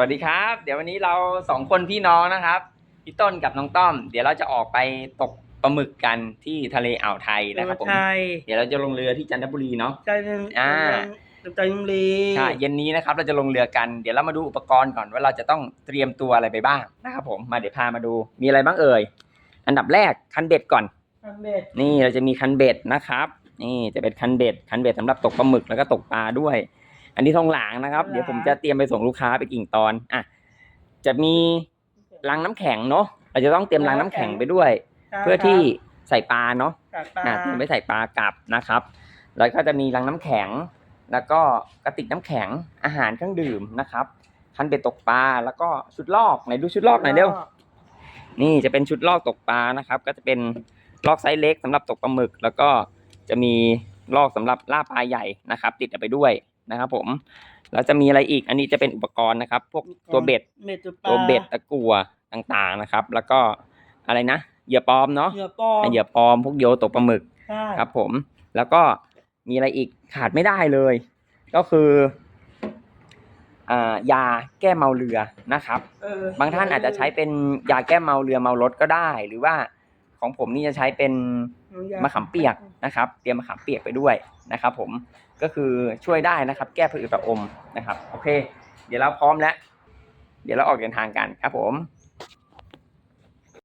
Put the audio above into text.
วัสดีครับ เดี๋ยววันนี้เราสองคนพี่น้องนะครับพี่ต้นกับน้องต้อม เดี๋ยวเราจะออกไปตกปลาหมึกกันที่ทะเลอ่าวไทยนะครับผมใช่เดี๋ยวเราจะลงเรือที่จันทบุรีเนาะใช่เป็นอ่าเป็นใจยิมรีใช่เย็นนี้นะครับ เราจะลงเรือกัน เดี๋ยวเรามาดูอุปกรณ์ก่อนว่าเราจะต้องเตรียมตัวอะไรไปบ้างนะครับผมมาเดี๋ยวพามาดูมีอะไรบ้างเอ่ยอันดับแรกคันเบ็ดก่อนคันเบ็ดนี่เราจะมีคันเบ็ดนะครับ นี่จะเป็นคันเบ็ดคันเบ็ดสำหรับตกปลาหมึกแล้วก็ตกปลาด้วย อันนี้ทองหลางนะครับ เดี๋ยวผมจะเตรียมไปส่งลูกค้าไปกิ่งตอนอะจะมีลังน้ำแข็งเนาะเราจะต้องเตรียมลังน้ำแข็งไปด้วยใช่เพื่อที่ใส่ปลาเนาะครับปลาอะเตรียมไว้ใส่ปลากลับนะครับ แล้วก็จะมีลังน้ำแข็ง แล้วก็กระติกน้ำแข็งอาหารเครื่องดื่มนะครับคันเบ็ดตกปลาแล้วก็ชุดลอกไหนดูชุดลอกหน่อยเร็วนี่จะเป็นชุดลอกตกปลานะครับ ก็จะเป็นลอกไซส์เล็กสำหรับตกปลาหมึก แล้วก็จะมีลอกสำหรับล่าปลาใหญ่นะครับ ติดเอาไปด้วย นะครับผมแล้วจะมีอะไรอีก อันนี้จะเป็นอุปกรณ์นะครับ พวกตัวเบ็ดเบ็ดตัวปลาตัวเบ็ดตะกั่วต่างๆนะครับ แล้วก็อะไรนะเหยื่อปลอมเนาะเหยื่อปลอมเหยื่อปลอมพวกโยตกปลาหมึกใช่ครับ ผม แล้วก็มีอะไรอีกขาดไม่ได้เลย ก็คืออ่ายาแก้เมาเรือนะครับเออบางท่านอาจจะใช้เป็นยาแก้เมาเรือเมารถก็ได้ หรือว่าของผมนี่จะใช้เป็นมะขามเปียก นะครับ เตรียมมะขามเปียกไปด้วยนะครับ ผมก็คือช่วยได้นะครับ แก้ผื่นตะอมนะครับ โอเค เดี๋ยวเราพร้อมแล้ว เดี๋ยวเราออกเดินทางกันครับผม